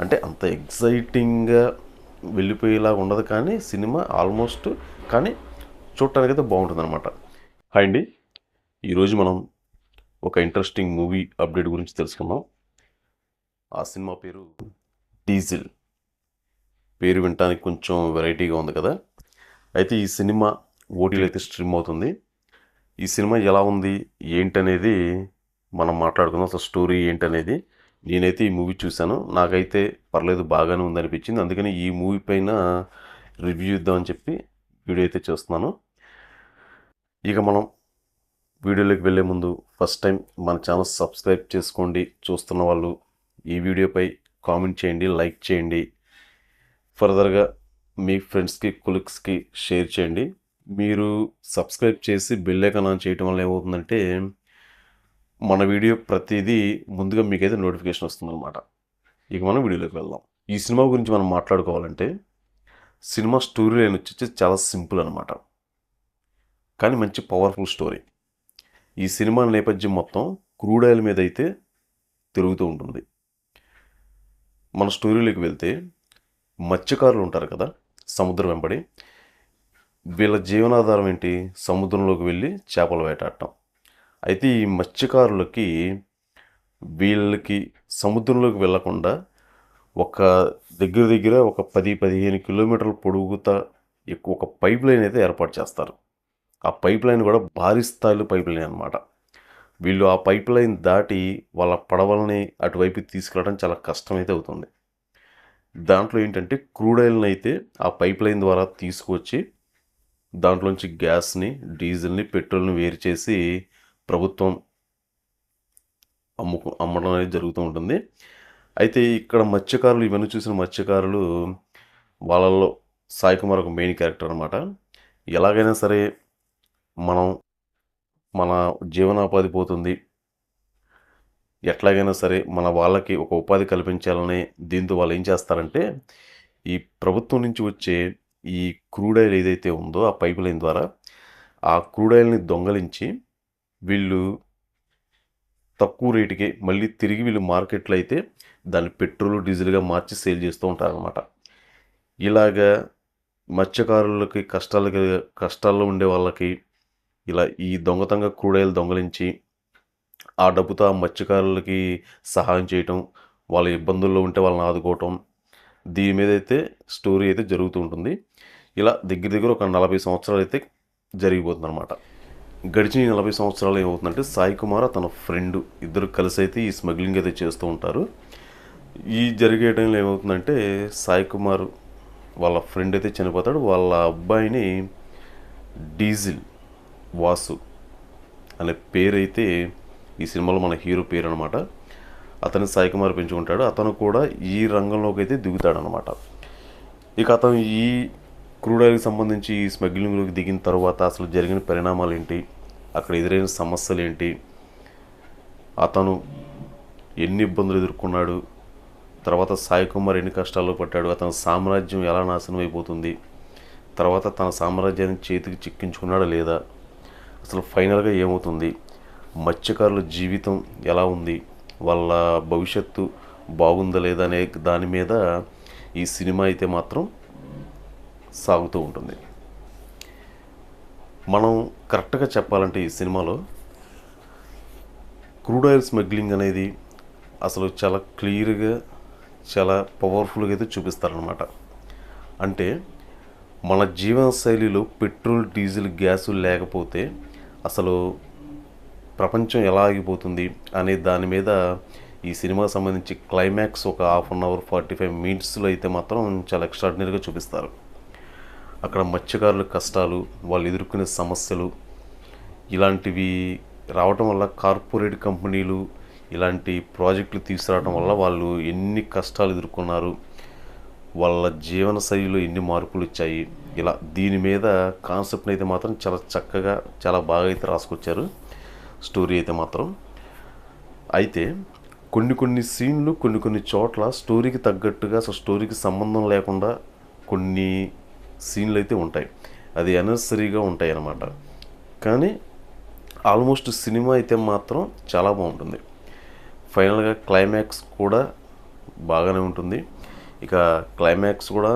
అంటే అంత ఎగ్జైటింగ్గా వెళ్ళిపోయేలాగా ఉండదు కానీ సినిమా ఆల్మోస్ట్ కానీ చూడటానికి అయితే బాగుంటుంది అనమాట హాయ్ అండి. ఈరోజు మనం ఒక ఇంట్రెస్టింగ్ మూవీ అప్డేట్ గురించి తెలుసుకుందాం. ఆ సినిమా పేరు డీజిల్. పేరు వినటానికి కొంచెం వెరైటీగా ఉంది కదా. అయితే ఈ సినిమా ఓటీలో అయితే స్ట్రీమ్ అవుతుంది. ఈ సినిమా ఎలా ఉంది ఏంటనేది మనం మాట్లాడుకుందాం. అసలు స్టోరీ ఏంటనేది నేనైతే ఈ మూవీ చూశాను. నాకైతే పర్లేదు బాగానే ఉందనిపించింది. అందుకని ఈ మూవీ పైన రివ్యూ ఇద్దామని చెప్పి వీడియో అయితే చేస్తున్నాను. ఇక మనం వీడియోలోకి వెళ్ళే ముందు ఫస్ట్ టైం మన ఛానల్ సబ్స్క్రైబ్ చేసుకోండి. చూస్తున్న వాళ్ళు ఈ వీడియోపై కామెంట్ చేయండి లైక్ చేయండి. ఫర్దర్గా మీ ఫ్రెండ్స్కి కొలిక్స్కి షేర్ చేయండి. మీరు సబ్స్క్రైబ్ చేసి బెల్ ఐకాన్ ఆన్ చేయటం వల్ల ఏమవుతుందంటే మన వీడియో ప్రతిదీ ముందుగా మీకైతే నోటిఫికేషన్ వస్తుందన్నమాట. ఇక మనం వీడియోలోకి వెళ్దాం. ఈ సినిమా గురించి మనం మాట్లాడుకోవాలంటే సినిమా స్టోరీ లైన్ వచ్చి చాలా సింపుల్ అనమాట కానీ మంచి పవర్ఫుల్ స్టోరీ ఈ సినిమా నేపథ్యం మొత్తం క్రూడ్ ఆయిల్ మీద అయితే తిరుగుతూ ఉంటుంది. మన స్టోరీలోకి వెళ్తే మత్స్యకారులు ఉంటారు కదా సముద్రం వెంబడి. వీళ్ళ జీవనాధారం ఏంటి? సముద్రంలోకి వెళ్ళి చేపలు వేటాడటం. అయితే ఈ మత్స్యకారులకి వీళ్ళకి సముద్రంలోకి వెళ్ళకుండా ఒక దగ్గర దగ్గర ఒక పది పదిహేను కిలోమీటర్ల పొడుగుతా ఎక్కువ ఒక పైప్ లైన్ అయితే ఏర్పాటు చేస్తారు. ఆ పైప్ లైన్ కూడా భారీ స్థాయిలో పైప్ లైన్ అనమాట వీళ్ళు ఆ పైప్ లైన్ దాటి వాళ్ళ పడవలని అటువైపు తీసుకెళ్ళడం చాలా కష్టమైతే అవుతుంది. దాంట్లో ఏంటంటే క్రూడ్ ఆయిల్ని అయితే ఆ పైప్ లైన్ ద్వారా తీసుకొచ్చి దాంట్లోంచి గ్యాస్ని డీజిల్ని పెట్రోల్ని వేరు చేసి ప్రభుత్వం అమ్ముకు అమ్మడం అనేది జరుగుతూ ఉంటుంది. అయితే ఇక్కడ మత్స్యకారులు ఇవన్నీ చూసిన మత్స్యకారులు వాళ్ళల్లో సాయి కుమార్ ఒక మెయిన్ క్యారెక్టర్ అనమాట ఎలాగైనా సరే మనం మన జీవనోపాధి పోతుంది. ఎట్లాగైనా సరే మన వాళ్ళకి ఒక ఉపాధి కల్పించాలని దీంతో వాళ్ళు ఏం చేస్తారంటే ఈ ప్రభుత్వం నుంచి వచ్చే ఈ క్రూడ్ ఆయిల్ ఏదైతే ఉందో ఆ పైప్ లైన్ ద్వారా ఆ క్రూడ్ ఆయిల్ని దొంగలించి వీళ్ళు తక్కువ రేటుకి మళ్ళీ తిరిగి వీళ్ళు మార్కెట్లో అయితే దాన్ని పెట్రోల్ డీజిల్గా మార్చి సేల్ చేస్తూ ఉంటారనమాట ఇలాగా మత్స్యకారులకి కష్టాలకి కష్టాల్లో ఉండే వాళ్ళకి ఇలా ఈ దొంగతంగా క్రూడ్ దొంగలించి ఆ డబ్బుతో ఆ మత్స్యకారులకి సహాయం చేయటం వాళ్ళ ఇబ్బందుల్లో ఉంటే వాళ్ళని ఆదుకోవటం దీని మీద అయితే స్టోరీ అయితే జరుగుతూ ఉంటుంది. ఇలా దగ్గర దగ్గర ఒక నలభై సంవత్సరాలు అయితే జరిగిపోతుంది అనమాట గడిచిన నలభై సంవత్సరాలు ఏమవుతుందంటే సాయి కుమార్ తన ఫ్రెండ్ ఇద్దరు కలిసి అయితే ఈ స్మగ్లింగ్ అయితే చేస్తూ ఉంటారు. ఈ జరిగే టైంలో ఏమవుతుందంటే సాయి కుమార్ వాళ్ళ ఫ్రెండ్ అయితే చనిపోతాడు. వాళ్ళ అబ్బాయిని డీజిల్ వాసు అనే పేరైతే ఈ సినిమాలో మన హీరో పేరు అనమాట అతని సాయి కుమార్ పెంచుకుంటాడు అతను కూడా ఈ రంగంలోకి అయితే దిగుతాడనమాట ఇక అతను ఈ క్రూడాయిల్కి సంబంధించి ఈ స్మగ్లింగ్లోకి దిగిన తర్వాత అసలు జరిగిన పరిణామాలు ఏంటి? అక్కడ ఎదురైన సమస్యలు ఏంటి అతను ఎన్ని ఇబ్బందులు ఎదుర్కొన్నాడు? తర్వాత సాయి కుమార్ ఎన్ని కష్టాల్లో పడ్డాడు? అతని సామ్రాజ్యం ఎలా నాశనం అయిపోతుంది తర్వాత తన సామ్రాజ్యాన్ని చేతికి చిక్కించుకున్నాడా లేదా? అసలు ఫైనల్గా ఏమవుతుంది? మత్స్యకారుల జీవితం ఎలా ఉంది? వాళ్ళ భవిష్యత్తు బాగుందా లేదా అనే దాని మీద ఈ సినిమా అయితే మాత్రం సాగుతూ ఉంటుంది. మనం కరెక్ట్గా చెప్పాలంటే ఈ సినిమాలో క్రూడ్ ఆయిల్ స్మగ్లింగ్ అనేది అసలు చాలా క్లియర్గా చాలా పవర్ఫుల్గా అయితే చూపిస్తారనమాట అంటే మన జీవన శైలిలో పెట్రోల్ డీజిల్ గ్యాసు లేకపోతే అసలు ప్రపంచం ఎలా ఆగిపోతుంది అనే దాని మీద ఈ సినిమాకి సంబంధించి క్లైమాక్స్ ఒక half an hour forty five మినిట్స్లో అయితే మాత్రం చాలా ఎక్స్ట్రాడినరీగా చూపిస్తారు. అక్కడ మత్స్యకారుల కష్టాలు వాళ్ళు ఎదుర్కొనే సమస్యలు ఇలాంటివి రావటం వల్ల కార్పొరేట్ కంపెనీలు ఇలాంటి ప్రాజెక్టులు తీసుకురావడం వల్ల వాళ్ళు ఎన్ని కష్టాలు ఎదుర్కొన్నారు వాళ్ళ జీవన శైలిలో ఎన్ని మార్పులు వచ్చాయి. ఇలా దీని మీద కాన్సెప్ట్ని అయితే మాత్రం చాలా చక్కగా చాలా బాగా అయితే రాసుకొచ్చారు. స్టోరీ అయితే మాత్రం. అయితే కొన్ని కొన్ని సీన్లు కొన్ని కొన్ని చోట్ల స్టోరీకి తగ్గట్టుగా అసలు స్టోరీకి సంబంధం లేకుండా కొన్ని సీన్లు అయితే ఉంటాయి. అది అనెసరీగా ఉంటాయి అన్నమాట కానీ ఆల్మోస్ట్ సినిమా అయితే మాత్రం చాలా బాగుంటుంది. ఫైనల్గా క్లైమాక్స్ కూడా బాగానే ఉంటుంది. ఇక క్లైమాక్స్ కూడా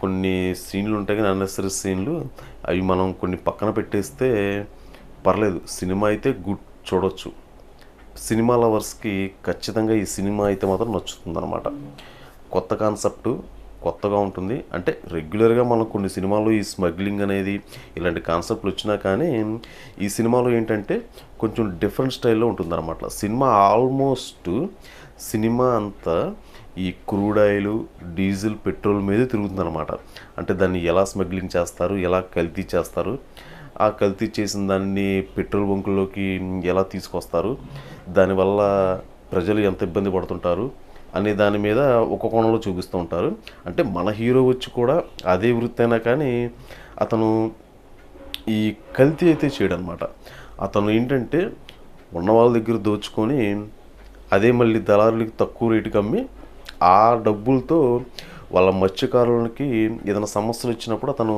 కొన్ని సీన్లు ఉంటాయి కానీ అన్నెసరీ సీన్లు అవి మనం కొన్ని పక్కన పెట్టేస్తే పర్లేదు. సినిమా అయితే గుడ్ చూడొచ్చు. సినిమా లవర్స్కి ఖచ్చితంగా ఈ సినిమా అయితే మాత్రం నచ్చుతుంది అనమాట కొత్త కాన్సెప్ట్ కొత్తగా ఉంటుంది. అంటే రెగ్యులర్గా మనం కొన్ని సినిమాలు ఈ స్మగ్లింగ్ అనేది ఇలాంటి కాన్సెప్ట్లు వచ్చినా కానీ ఈ సినిమాలో ఏంటంటే కొంచెం డిఫరెంట్ స్టైల్లో ఉంటుంది అనమాట సినిమా ఆల్మోస్ట్ సినిమా అంతా ఈ క్రూడ్ ఆయిల్ డీజిల్ పెట్రోల్ మీదే తిరుగుతుందన్నమాట. అంటే దాన్ని ఎలా స్మగ్లింగ్ చేస్తారు ఎలా కల్తీ చేస్తారు ఆ కల్తీ చేసిన దాన్ని పెట్రోల్ బంకుల్లోకి ఎలా తీసుకొస్తారు దానివల్ల ప్రజలు ఎంత ఇబ్బంది పడుతుంటారు అనే దాని మీద ఒక కోణంలో చూపిస్తూ ఉంటారు. అంటే మన హీరో వచ్చి కూడా అదే వృత్తి అయినా కానీ అతను ఈ కల్తీ అయితే చేయడనమాట అతను ఏంటంటే ఉన్న వాళ్ళ దగ్గర దోచుకొని అదే మళ్ళీ దళారులకి తక్కువ రేటుకి అమ్మి ఆ డబ్బులతో వాళ్ళ మత్స్యకారులకి ఏదైనా సమస్యలు వచ్చినప్పుడు అతను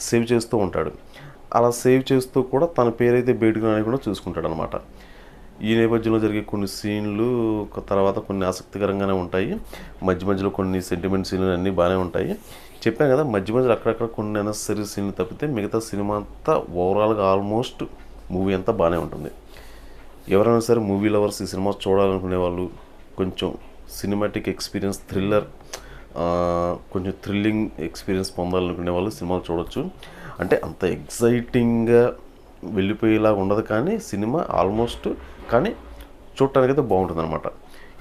సేవ్ చేస్తూ ఉంటాడు. అలా సేవ్ చేస్తూ కూడా తన పేరైతే బయటకు రానికుండా చూసుకుంటాడు అనమాట ఈ నేపథ్యంలో జరిగే కొన్ని సీన్లు తర్వాత కొన్ని ఆసక్తికరంగానే ఉంటాయి. మధ్య మధ్యలో కొన్ని సెంటిమెంట్ సీన్లు అన్నీ బాగానే ఉంటాయి. చెప్పాను కదా మధ్య మధ్యలో అక్కడక్కడ కొన్ని అనెసరీ సీన్లు తప్పితే మిగతా సినిమా అంతా ఓవరాల్గా ఆల్మోస్ట్ మూవీ అంతా బాగానే ఉంటుంది. ఎవరైనా సరే మూవీ లవర్స్ ఈ సినిమా చూడాలనుకునే వాళ్ళు కొంచెం సినిమాటిక్ ఎక్స్పీరియన్స్ థ్రిల్లర్ కొంచెం థ్రిల్లింగ్ ఎక్స్పీరియన్స్ పొందాలనుకునే వాళ్ళు సినిమాలు చూడొచ్చు. అంటే అంత ఎగ్జైటింగ్గా వెళ్ళిపోయేలా ఉండదు కానీ సినిమా ఆల్మోస్ట్ కానీ చూడటానికైతే బాగుంటుంది అనమాట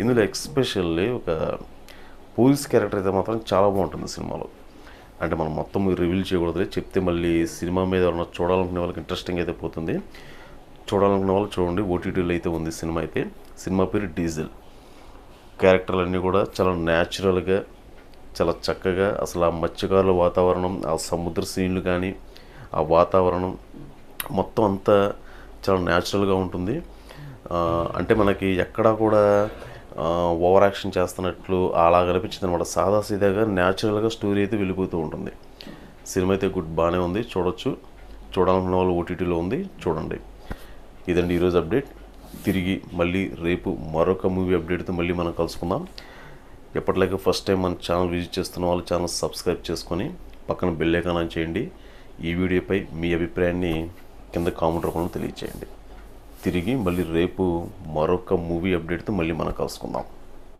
ఇందులో ఎక్స్పెషల్లీ ఒక పోలీస్ క్యారెక్టర్ అయితే మాత్రం చాలా బాగుంటుంది సినిమాలో. అంటే మనం మొత్తం రివీల్ చేయకూడదు చెప్తే మళ్ళీ సినిమా మీద ఏమన్నా చూడాలనుకునే వాళ్ళకి ఇంట్రెస్టింగ్ అయితే పోతుంది. చూడాలనుకునే వాళ్ళు చూడండి ఓటీటీలో అయితే ఉంది సినిమా అయితే. సినిమా పేరు డీజిల్. క్యారెక్టర్లు అన్నీ కూడా చాలా న్యాచురల్గా చాలా చక్కగా అసలు ఆ మత్స్యకారుల వాతావరణం ఆ సముద్ర సీన్లు కానీ ఆ వాతావరణం మొత్తం అంతా చాలా న్యాచురల్గా ఉంటుంది. అంటే మనకి ఎక్కడా కూడా ఓవర్ యాక్షన్ చేస్తున్నట్లు అలా కనిపించింది అనమాట సాదా సీదాగా న్యాచురల్గా స్టోరీ అయితే వెళ్ళిపోతూ ఉంటుంది. సినిమా అయితే గుడ్ బాగానే ఉంది. చూడొచ్చు. చూడాలనుకున్న వాళ్ళు ఓటీటీలో ఉంది. చూడండి. ఇదండి ఈరోజు అప్డేట్. తిరిగి మళ్ళీ రేపు మరొక మూవీ అప్డేట్తో మళ్ళీ మనం కలుసుకుందాం. ఎప్పటిలాగే ఫస్ట్ టైం మన ఛానల్ విజిట్ చేస్తున్న వాళ్ళు ఛానల్ సబ్స్క్రైబ్ చేసుకొని పక్కన బెల్ ఐకాన్ చేయండి. ఈ వీడియోపై మీ అభిప్రాయాన్ని కింద కామెంట్ రూపంలో తెలియచేయండి. తిరిగి మళ్ళీ రేపు మరొక మూవీ అప్డేట్తో మళ్ళీ మనం కలుసుకుందాం.